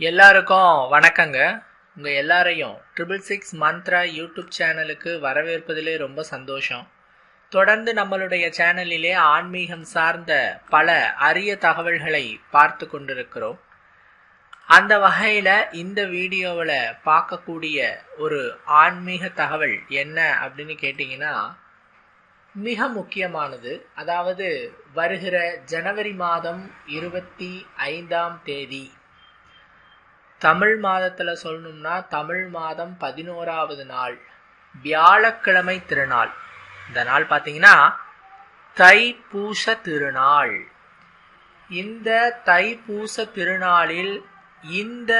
எல்லாருக்கும் வணக்கங்க. உங்கள் எல்லாரையும் ட்ரிபிள் சிக்ஸ் மந்த்ரா யூடியூப் சேனலுக்கு வரவேற்பதிலே ரொம்ப சந்தோஷம். தொடர்ந்து நம்மளுடைய சேனலிலே ஆன்மீகம் சார்ந்த பல அரிய தகவல்களை பார்த்து கொண்டிருக்கிறோம். அந்த வகையில் இந்த வீடியோவில் பார்க்கக்கூடிய ஒரு ஆன்மீக தகவல் என்ன அப்படின்னு கேட்டிங்கன்னா மிக முக்கியமானது. அதாவது வருகிற ஜனவரி மாதம் இருபத்தி ஐந்தாம் தேதி தமிழ் மாதத்தில் சொல்லணும்னா தமிழ் மாதம் பதினோராவது நாள் வியாழக்கிழமை திருநாள். இந்த நாள் பார்த்தீங்கன்னா தைப்பூச திருநாள். இந்த தைப்பூச திருநாளில் இந்த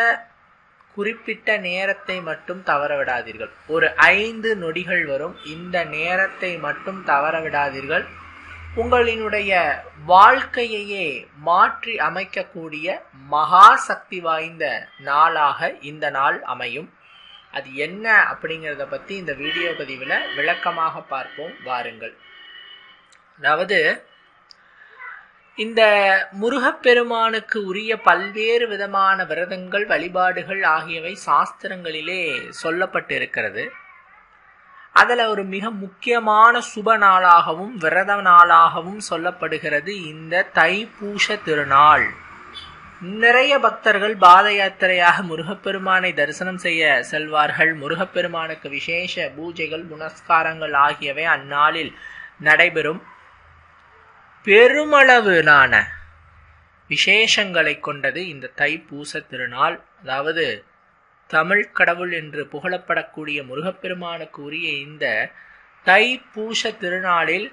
குறிப்பிட்ட நேரத்தை மட்டும் தவற விடாதீர்கள். ஒரு ஐந்து நொடிகள் வரும். இந்த நேரத்தை மட்டும் தவற விடாதீர்கள். உங்களினுடைய வாழ்க்கையையே மாற்றி அமைக்கக்கூடிய மகா சக்தி வாய்ந்த நாளாக இந்த நாள் அமையும். அது என்ன அப்படிங்கிறத பற்றி இந்த வீடியோ பதிவில் விளக்கமாக பார்ப்போம். வாருங்கள். அதாவது இந்த முருகப்பெருமானுக்கு உரிய பல்வேறு விதமான விரதங்கள் வழிபாடுகள் ஆகியவை சாஸ்திரங்களிலே சொல்லப்பட்டு இருக்கிறது அதில் ஒரு மிக முக்கியமான சுப நாளாகவும் விரத நாளாகவும் சொல்லப்படுகிறது இந்த தைப்பூச திருநாள். நிறைய பக்தர்கள் பாத யாத்திரையாக முருகப்பெருமானை தரிசனம் செய்ய செல்வார்கள். முருகப்பெருமானுக்கு விசேஷ பூஜைகள் புனஸ்காரங்கள் ஆகியவை அந்நாளில் நடைபெறும். பெருமளவிலான விசேஷங்களை கொண்டது இந்த தைப்பூச திருநாள். அதாவது தமிழ் கடவுள் என்று புகழப்படக்கூடிய முருகப்பெருமானுக்கு உரிய இந்த தை பூச திருநாளில்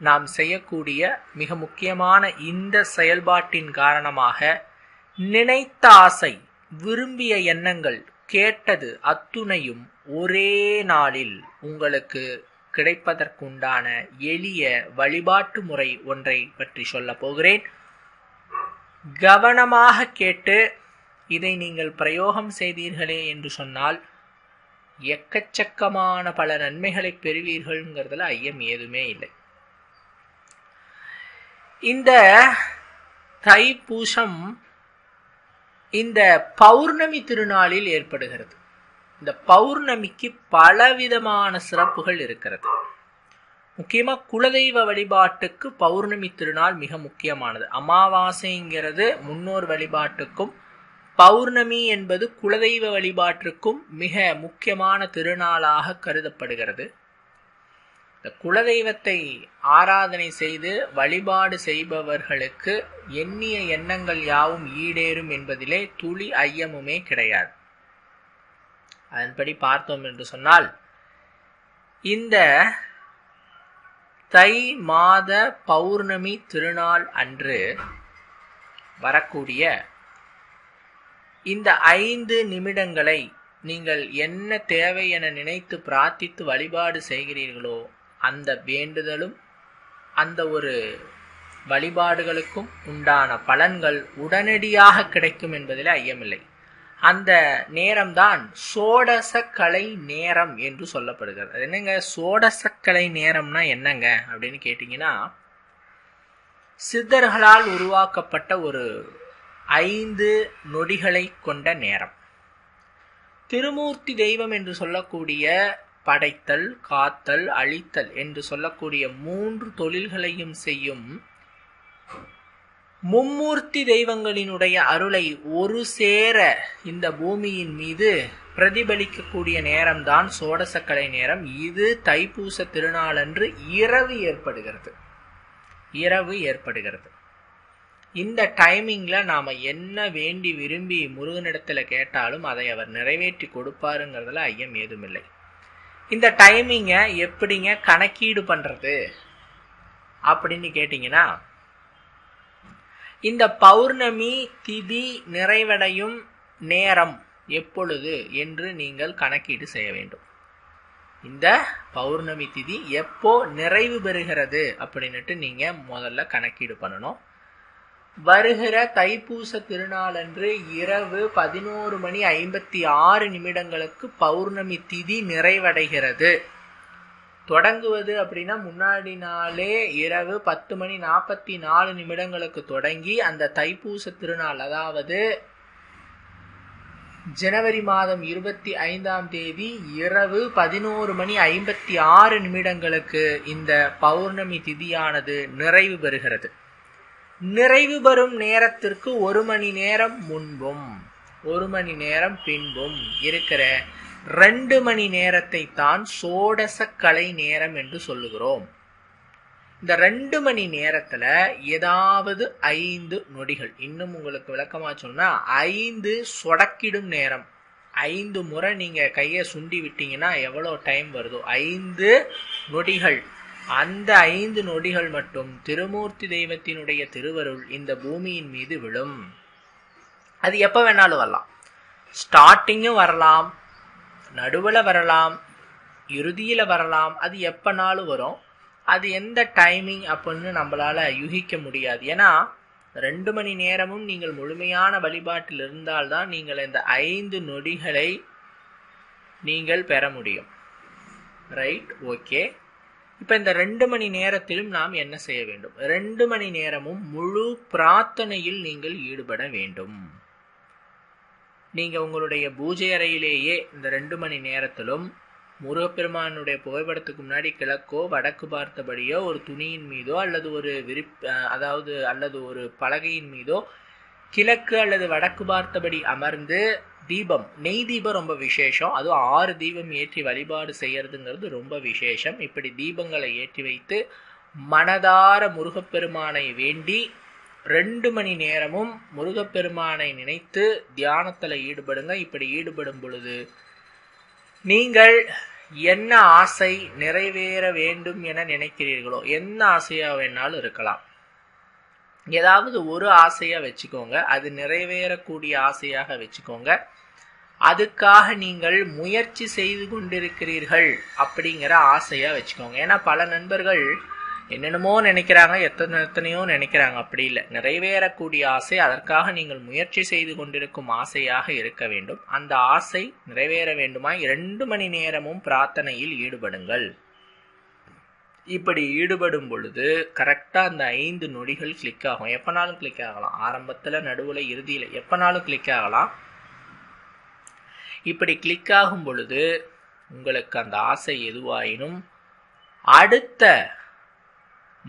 நாம் செய்யக்கூடிய மிக முக்கியமான இந்த செயல்பாட்டின் காரணமாக நினைத்த ஆசை விரும்பிய எண்ணங்கள் கேட்டது அத்துணையும் ஒரே நாளில் உங்களுக்கு கிடைப்பதற்குண்டான எளிய வழிபாட்டு முறை ஒன்றை பற்றி சொல்ல போகிறேன். கவனமாக கேட்டு இதை நீங்கள் பிரயோகம் செய்தீர்களே என்று சொன்னால் எக்கச்சக்கமான பல நன்மைகளை பெறுவீர்கள்ங்கிறதுல ஐயம் ஏதுமே இல்லை. இந்த தைப்பூசம் இந்த பௌர்ணமி திருநாளில் ஏற்படுகிறது. இந்த பௌர்ணமிக்கு பலவிதமான சிறப்புகள் இருக்கிறது. முக்கியமாக குலதெய்வ வழிபாட்டுக்கு பௌர்ணமி திருநாள் மிக முக்கியமானது. அமாவாசைங்கிறது முன்னோர் வழிபாட்டுக்கும் பௌர்ணமி என்பது குலதெய்வ வழிபாட்டிற்கும் மிக முக்கியமான திருநாளாக கருதப்படுகிறது. இந்த குலதெய்வத்தை ஆராதனை செய்து வழிபாடு செய்பவர்களுக்கு எண்ணிய எண்ணங்கள் யாவும் ஈடேறும் என்பதிலே துளி ஐயமுமே கிடையாது. அதன்படி பார்த்தோம் என்று சொன்னால் இந்த தை மாத பௌர்ணமி திருநாள் அன்று வரக்கூடிய இந்த ஐந்து நிமிடங்களை நீங்கள் என்ன தேவை என நினைத்து பிரார்த்தித்து வழிபாடு செய்கிறீர்களோ அந்த வேண்டுதலும் அந்த ஒரு வழிபாடுகளுக்கும் உண்டான பலன்கள் உடனடியாக கிடைக்கும் என்பதில் ஐயமில்லை. அந்த நேரம்தான் சோடசக்கலை நேரம் என்று சொல்லப்படுகிறது. அது என்னங்க? சோடசக்கலை நேரம்னா என்னங்க அப்படின்னு கேட்டிங்கன்னா சித்தர்களால் உருவாக்கப்பட்ட ஒரு ஐந்து நொடிகளை கொண்ட நேரம். திருமூர்த்தி தெய்வம் என்று சொல்லக்கூடிய படைத்தல் காத்தல் அழித்தல் என்று சொல்லக்கூடிய மூன்று தொழில்களையும் செய்யும் மும்மூர்த்தி தெய்வங்களினுடைய அருளை ஒரு சேர இந்த பூமியின் மீது பிரதிபலிக்கக்கூடிய நேரம்தான் சோடசக்கலை நேரம். இது தைப்பூச திருநாளன்று இரவு ஏற்படுகிறது. இரவு ஏற்படுகிறது. இந்த டைமிங்கில் நாம் என்ன வேண்டி விரும்பி முருகனிடத்தில் கேட்டாலும் அதை அவர் நிறைவேற்றி கொடுப்பாருங்கிறதுல ஐயம் ஏதுமில்லை. இந்த டைமிங்கை எப்படிங்க கணக்கீடு பண்ணுறது அப்படின்னு கேட்டிங்கன்னா இந்த பௌர்ணமி திதி நிறைவடையும் நேரம் எப்பொழுது என்று நீங்கள் கணக்கீடு செய்ய வேண்டும். இந்த பௌர்ணமி திதி எப்போ நிறைவு பெறுகிறது அப்படின்னுட்டு நீங்கள் முதல்ல கணக்கீடு பண்ணணும். வருகிற தைப்பூச திருநாளன்று இரவு பதினோரு மணி ஐம்பத்தி ஆறு நிமிடங்களுக்கு பௌர்ணமி திதி நிறைவடைகிறது. தொடங்குவது அப்படின்னா முன்னாடி நாளே இரவு பத்து மணி நாற்பத்தி நாலு நிமிடங்களுக்கு தொடங்கி அந்த தைப்பூச திருநாள் அதாவது ஜனவரி மாதம் இருபத்தி ஐந்தாம் தேதி இரவு பதினோரு மணி ஐம்பத்தி ஆறு நிமிடங்களுக்கு இந்த பௌர்ணமி திதியானது நிறைவு பெறுகிறது. நிறைவு பெறும் நேரத்திற்கு ஒரு மணி நேரம் முன்பும் ஒரு மணி நேரம் பின்பும் இருக்கிற ரெண்டு மணி நேரத்தை தான் சோடச கலை நேரம் என்று சொல்லுகிறோம். இந்த ரெண்டு மணி நேரத்துல ஏதாவது ஐந்து நொடிகள் இன்னும் உங்களுக்கு விளக்கமா சொன்னா ஐந்து சொடக்கிடும் நேரம். ஐந்து முறை நீங்க கையை சுண்டி விட்டீங்கன்னா எவ்வளோ டைம் வருதோ ஐந்து நொடிகள். அந்த ஐந்து நொடிகள் மட்டும் திருமூர்த்தி தெய்வத்தினுடைய திருவருள் இந்த பூமியின் மீது விழும். அது எப்போ வேணாலும் வரலாம். ஸ்டார்டிங்கும் வரலாம் நடுவில் வரலாம் இறுதியில் வரலாம் அது எப்போனாலும் வரும். அது எந்த டைமிங் அப்படின்னு நம்மளால் யூகிக்க முடியாது. ஏன்னா ரெண்டு மணி நேரமும் நீங்கள் முழுமையான வழிபாட்டில் இருந்தால்தான் நீங்கள் இந்த ஐந்து நொடிகளை நீங்கள் பெற முடியும். ரைட் ஓகே இப்போ இந்த ரெண்டு மணி நேரத்திலும் நாம் என்ன செய்ய வேண்டும்? ரெண்டு மணி நேரமும் முழு பிரார்த்தனையில் நீங்கள் ஈடுபட வேண்டும். நீங்க உங்களுடைய பூஜை அறையிலேயே இந்த ரெண்டு மணி நேரத்திலும் முருகப்பெருமானுடைய புகைப்படத்துக்கு முன்னாடி கிழக்கோ வடக்கு பார்த்தபடியோ ஒரு துணியின் மீதோ அல்லது ஒரு விரிப் அதாவது அல்லது ஒரு பலகையின் மீதோ கிழக்கு அல்லது வடக்கு பார்த்தபடி அமர்ந்து தீபம். நெய் தீபம் ரொம்ப விசேஷம். அதுவும் ஆறு தீபம் ஏற்றி வழிபாடு செய்யறதுங்கிறது ரொம்ப விசேஷம். இப்படி தீபங்களை ஏற்றி வைத்து மனதார முருகப்பெருமானை வேண்டி ரெண்டு மணி நேரமும் முருகப்பெருமானை நினைத்து தியானத்தில் ஈடுபடுங்க. இப்படி ஈடுபடும் பொழுது நீங்கள் என்ன ஆசை நிறைவேற வேண்டும் என நினைக்கிறீர்களோ என்ன ஆசையாக வேணாலும் இருக்கலாம். ஏதாவது ஒரு ஆசையாக வச்சுக்கோங்க. அது நிறைவேறக்கூடிய ஆசையாக வச்சுக்கோங்க. அதுக்காக நீங்கள் முயற்சி செய்து கொண்டிருக்கிறீர்கள் அப்படிங்கிற ஆசையாக வச்சுக்கோங்க. ஏன்னா பல நண்பர்கள் என்னென்னமோ நினைக்கிறாங்க எத்தனை எத்தனையோ நினைக்கிறாங்க. அப்படி இல்லை. நிறைவேறக்கூடிய ஆசை அதற்காக நீங்கள் முயற்சி செய்து கொண்டிருக்கும் ஆசையாக இருக்க வேண்டும். அந்த ஆசை நிறைவேற வேண்டுமா? இரண்டு மணி நேரமும் பிரார்த்தனையில் ஈடுபடுங்கள். இப்படி ஈடுபடும் பொழுது கரெக்டாக அந்த ஐந்து நொடிகள் கிளிக் ஆகும். எப்போனாலும் கிளிக் ஆகலாம். ஆரம்பத்தில் நடுவில் இறுதியில் எப்போனாலும் கிளிக் ஆகலாம். இப்படி கிளிக் ஆகும் பொழுது உங்களுக்கு அந்த ஆசை எதுவாயினும் அடுத்த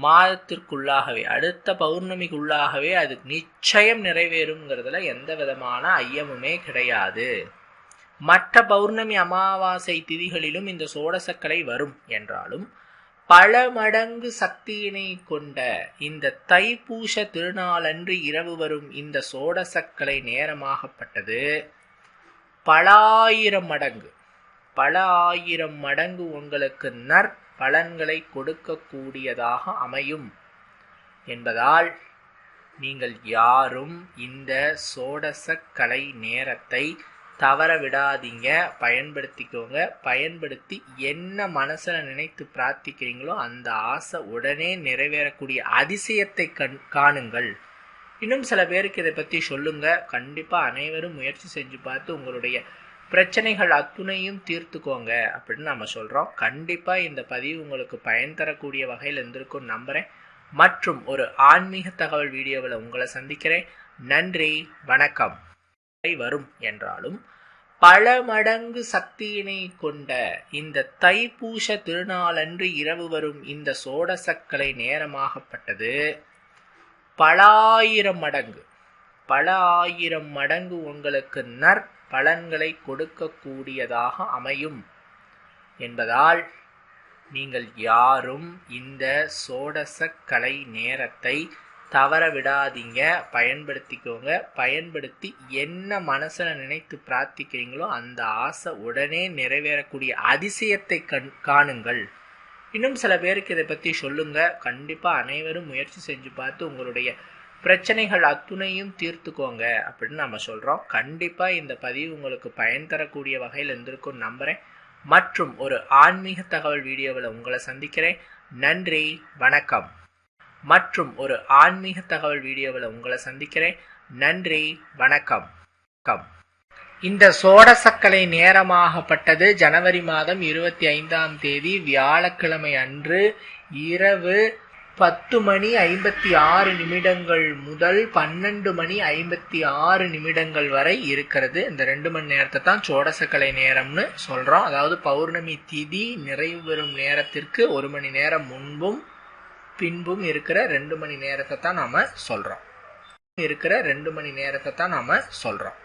மாதத்திற்குள்ளாகவே அடுத்த பௌர்ணமிக்குள்ளாகவே அது நிச்சயம் நிறைவேறுங்கிறதுல எந்த விதமான ஐயமுமே கிடையாது. மற்ற பௌர்ணமி அமாவாசை திதிகளிலும் இந்த சோடசக்கலை வரும் என்றாலும் பல மடங்கு சக்தியினை கொண்ட இந்த தைப்பூச திருநாளன்று இரவு வரும் இந்த சோடசக்கலை நேரமாகப்பட்டது. பல ஆயிரம் மடங்கு. பல ஆயிரம் மடங்கு உங்களுக்கு நற் பலன்களை கொடுக்கக்கூடியதாக அமையும் என்பதால் நீங்கள் யாரும் இந்த சோடசக்கலை நேரத்தை தவற விடாதீங்க பயன்படுத்திக்கோங்க. பயன்படுத்தி என்ன மனசில் நினைத்து பிரார்த்திக்கிறீங்களோ அந்த ஆசை உடனே நிறைவேறக்கூடிய அதிசயத்தை கண் காணுங்கள். இன்னும் சில பேருக்கு இதை பற்றி சொல்லுங்க. கண்டிப்பாக அனைவரும் முயற்சி செஞ்சு பார்த்து உங்களுடைய பிரச்சனைகள் அத்துணையும் தீர்த்துக்கோங்க அப்படின்னு நம்ம சொல்கிறோம் கண்டிப்பாக இந்த பதிவு உங்களுக்கு பயன் தரக்கூடிய வகையில் இருந்திருக்கும் நம்புகிறேன் மற்றும் ஒரு ஆன்மீக தகவல் வீடியோவில் உங்களை சந்திக்கிறேன். நன்றி வணக்கம். வரும் என்றாலும் பல மடங்கு சக்தியினை கொண்ட இந்த தைப்பூச திருநாளன்று இரவு வரும் இந்த சோடசக்கலை நேரமாகப்பட்டது. பல ஆயிரம் மடங்கு. பல ஆயிரம் மடங்கு உங்களுக்கு நற் பலன்களை கொடுக்கக்கூடியதாக அமையும் என்பதால் நீங்கள் யாரும் இந்த சோடசக்கலை கலை நேரத்தை தவற விடாதீங்க பயன்படுத்திக்கோங்க. பயன்படுத்தி என்ன மனசில் நினைத்து பிரார்த்திக்கிறீங்களோ அந்த ஆசை உடனே நிறைவேறக்கூடிய அதிசயத்தை கண் காணுங்கள். இன்னும் சில பேருக்கு இதை பற்றி சொல்லுங்க. கண்டிப்பாக அனைவரும் முயற்சி செஞ்சு பார்த்து உங்களுடைய பிரச்சனைகள் அத்துணையும் தீர்த்துக்கோங்க அப்படின்னு நம்ம சொல்கிறோம் கண்டிப்பாக இந்த பதிவு உங்களுக்கு பயன் தரக்கூடிய வகையில் இருந்திருக்கும் நம்புகிறேன் மற்றும் ஒரு ஆன்மீக தகவல் வீடியோவில் உங்களை சந்திக்கிறேன். நன்றி வணக்கம். மற்றும் ஒரு ஆன்மீக தகவல் வீடியோவில் உங்களை சந்திக்கிறேன். நன்றி வணக்கம். கம். இந்த சோடசக்கலை நேரமாகப்பட்டது ஜனவரி மாதம் இருபத்தி ஐந்தாம் தேதி வியாழக்கிழமை அன்று இரவு பத்து மணி ஐம்பத்தி ஆறு நிமிடங்கள் முதல் பன்னெண்டு மணி ஐம்பத்தி ஆறு நிமிடங்கள் வரை இருக்கிறது. இந்த ரெண்டு மணி நேரத்தை தான் சோடசக்கலை நேரம்னு சொல்கிறோம் அதாவது பௌர்ணமி திதி நிறைவு பெறும் நேரத்திற்கு ஒரு மணி நேரம் முன்பும் பின்பும் இருக்கிற ரெண்டு மணி நேரத்தை தான் நாம் சொல்கிறோம் இருக்கிற ரெண்டு மணி நேரத்தை தான் நாம் சொல்கிறோம்